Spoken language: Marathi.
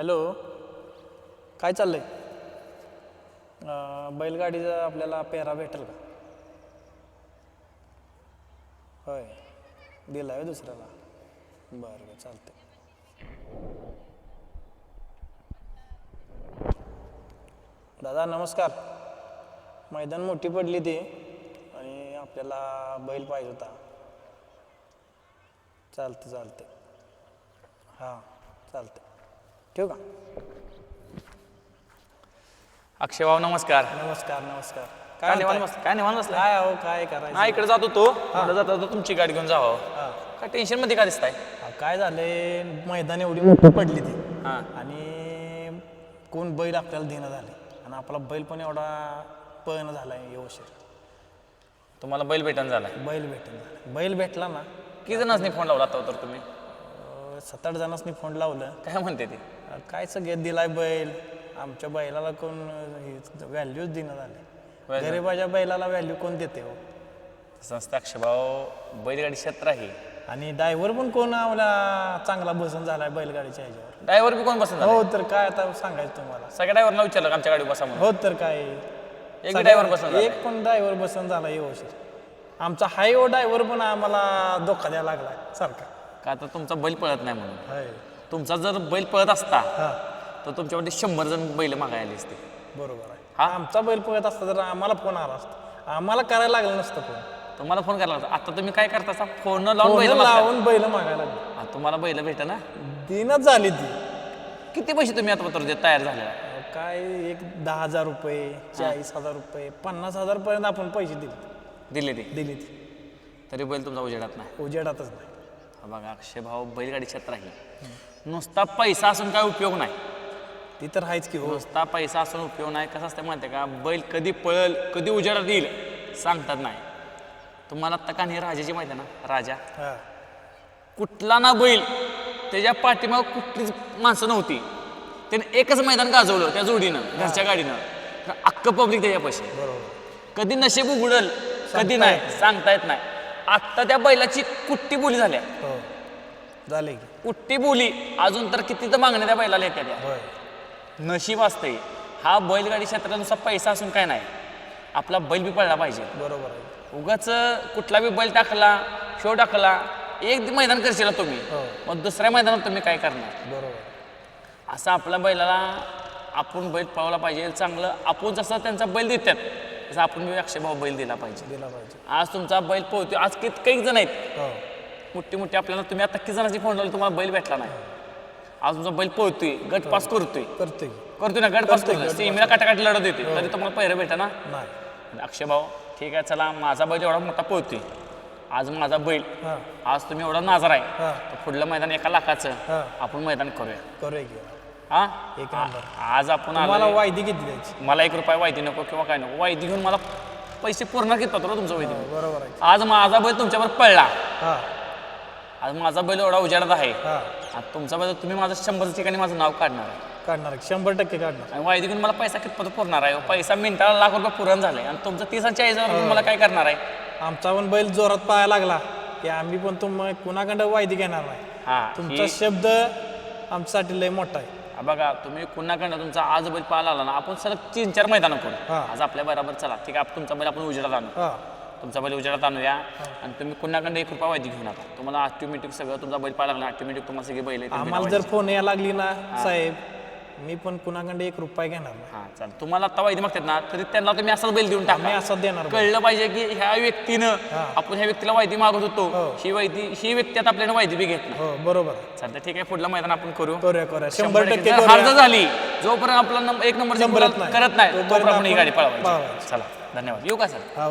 हॅलो. काय चाललं आहे बैलगाडीचा आपल्याला पेरा भेटेल का? होय. दिला आहे दुसऱ्याला. बरं बरं चालते दादा नमस्कार. मैदान मोठी पडली ती आणि आपल्याला बैल पाहिजे होता. चालतं चालतं हां चालतं ठेवू का? अक्षय भाऊ नमस्कार. नमस्कार नमस्कार. काय निवांत म्हणताय? बस काय निवांत बसलाय काय अहो काय करायचं? हा इकडे जातो तो. जाता जाता तुमची गाडी घेऊन जावं. हा. काय टेन्शनमध्ये का दिसताय? काय झालंय? मैदान एवढी मोठी पडली ती. हा. आणि कोण बैल आपल्याला देणं झाले आणि आपला बैल पण एवढा पळणं झालाय व्यवस्थित. तुम्हाला बैल भेटन झालाय. बैल भेटेल बैल भेटला ना. किती जणांनी फोन लावला आता तर तुम्ही? सात आठ जणांनी फोन लावलं. काय म्हणते ते? काय सगळ्यात दिलाय बैल? आमच्या बैलाला कोण व्हॅल्यूच देणं झाले. गरीबाच्या बैलाला व्हॅल्यू कोण देते हो? संस्था अक्षय भाऊ बैलगाडी क्षेत्र आहे. आणि ड्रायव्हर पण कोण आम्हाला चांगला बसून झालाय बैलगाडीच्या ह्याच्यावर? ड्रायव्हर बी कोण बसत हो तर काय आता सांगायचं तुम्हाला? सगळ्या ड्रायव्हरला विचारलं आमच्या गाडी बसा म्हणून? हो तर काय? एक ड्रायव्हर बसून एक पण ड्रायव्हर बसून झाला व्यवस्थित. आमचा हाय ओ ड्रायव्हर पण आम्हाला धोका द्यायला लागलाय सारखा. का तर तुमचा बैल पळत नाही म्हणून. हाय. तुमचा जर बैल पळत असता हा. तर तुमच्यामध्ये शंभर जण बैल मागायला आली असते. बरोबर आहे. हा? आमचा बैल पळत असता तर आम्हाला फोन आला असता. आम्हाला करायला लागलं नसतं फोन. तुम्हाला फोन करायला लागला. आता तुम्ही काय करता असा फोन लावून बैल मागताय. लावून बैल मागायला लागले. तुम्हाला बैल भेटा ना दिनच झाली ती. किती पैसे तुम्ही आता पत्र देत? तयार झाले अहो, काय एक दहा हजार रुपये चाळीस हजार रुपये पन्नास हजार पर्यंत आपण पैसे दिले. दिले ते. दिली ती. तरी बैल तुमचा उजेडात नाही. उजेडातच नाही. बघा अक्षय भाऊ बैलगाडी क्षेत्र आहे. नुसता पैसा असून काय उपयोग नाही. ती तर आहेच की हो. नुसता पैसा असून उपयोग नाही. कसं असतं माहिती का? बैल कधी पळल कधी उजेडात येईल सांगतात नाही. तुम्हाला आत्ता का नाही राजाची माहिती ना? राजा. हा. कुठला ना बैल त्याच्या पाठीमाग कुठलीच माणसं नव्हती. त्याने एकच मैदान गाजवलं त्या जोडीनं घरच्या गाडीनं. तर अख्खं पब्लिक त्याच्या पैसे बरोबर. कधी नशीब उघडल कधी नाही. सांगता येत नाही. आत्ता त्या बैलाची कुट्टी बोली झाल्या हो. झाले की. कुट्टी बोली अजून तर किती तर मागण्या त्या बैलाला येत्या त्या. होय. नशीब असते हा बैलगाडी क्षेत्रानुसार पैसा असून काय नाही. आपला बैल बी पडला पाहिजे. बरोबर आहे. उगाच कुठला बी बैल टाकला शो टाकला एक मैदान करशील तुम्ही. हो. मग दुसऱ्या मैदानात तुम्ही काय करणार? बरोबर असं आपल्या बैलाला आपण बैल पळवला पाहिजे चांगलं आपण जसं त्यांचा बैल देतात तसं आपण बी अक्षय भाऊ बैल दिला पाहिजे. दिला पाहिजे. आज तुमचा बैल पोहतोय. आज कित काही जण आहेत. हो. मोठी मोठी आपल्याला तुम्ही आता किती जणांची फोन लावली तुम्हाला बैल भेटला नाही. आज तुमचा बैल पोहतोय गट पास करतोय. करते करतोय ना गट पास करतोय, सीमेला काटाकाटी लढत येते तरी तुम्हाला पहिरं भेटा ना नाही. अक्षय भाऊ ठीक आहे चला माझा बैल एवढा मोठा पोहतोय. आज माझा बैल. हां. आज तुम्ही एवढा नाजार आहे. हां. तर पुढलं मैदान एका लाखाचं. हां. आपण मैदान करूया. करूया की. हा? एक नंबर. आज आपण मला आलो वायदी किती द्यायची? मला एक रुपया वायदी नको किंवा काय नको. वायदी घेऊन मला पैसे पूर्ण घेत पत्र तुमचं वायदी? हो, बरोबर आहे. आज माझा बैल तुमच्यावर पडला. हां. आज माझा बैल एवढा उजाडत आहे. हां. तुमचा बैल तुम्ही माझं शंभर ठिकाणी माझं नाव काढणार आहे. काढणार आहे. शंभर टक्के काढणार आणि वायदी घेऊन मला पैसा कितपत पुरणार आहे? पैसा मिनिटाला लाख रुपये पुरण झाले आणि तुमचं तीस आणि चाळीस हजार रुपये मला काय करणार आहे? आमचा पण बैल जोरात पाहायला लागला. की आम्ही पण तुम कुणाकडं वायदी घेणार नाही? हा तुमचा ही- शब्द आमच्यासाठी लय मोठा आहे. बघा तुम्ही कुणाकडनं तुमचा आज बैल पाहायला आला ना आपण सलग तीन चार मैदानं करू. हा. आज आपल्या बरोबर चला ठीक आहे आप- तुमचा बैल आपण उजेडात आणू. हां. तुमचा बैल उजेडात आणूया आणि तुम्ही कुणाकडनं एक रुपया वायदी घेऊन नका तुम्हाला ऑटोमॅटिक सगळं तुमचा बैल पाहायला लागला ऑटोमॅटिक तुम्हाला सगळी बैल बिना आम्हाला जर. फोन यायला लागली ना साहेब मी पण कुणाकडे एक रुपया घेणार नाही हा चालेल तुम्हाला आता वायदी मागतात ना तरी त्यांना तुम्ही असाच बैल देऊन टाका असं देणार. कळलं पाहिजे की ह्या व्यक्तीनं. आपण ह्या व्यक्तीला वायदी मागत होतो हो. ही वायदी ही व्यक्ती आता आपल्याला वायदी बी घेत नाही हो बरोबर चालतं ठीक आहे पुढलं मैदान आपण करू करूया करूया शंभर टक्के जर करूया. हार जर झाली जोपर्यंत आपला नंबर एक नंबर नाही. करत नाही तोपर्यंत तोपर्यंत आपण ही आपण गाडी पळवायची पळवायची. चला धन्यवाद येऊ का सर हा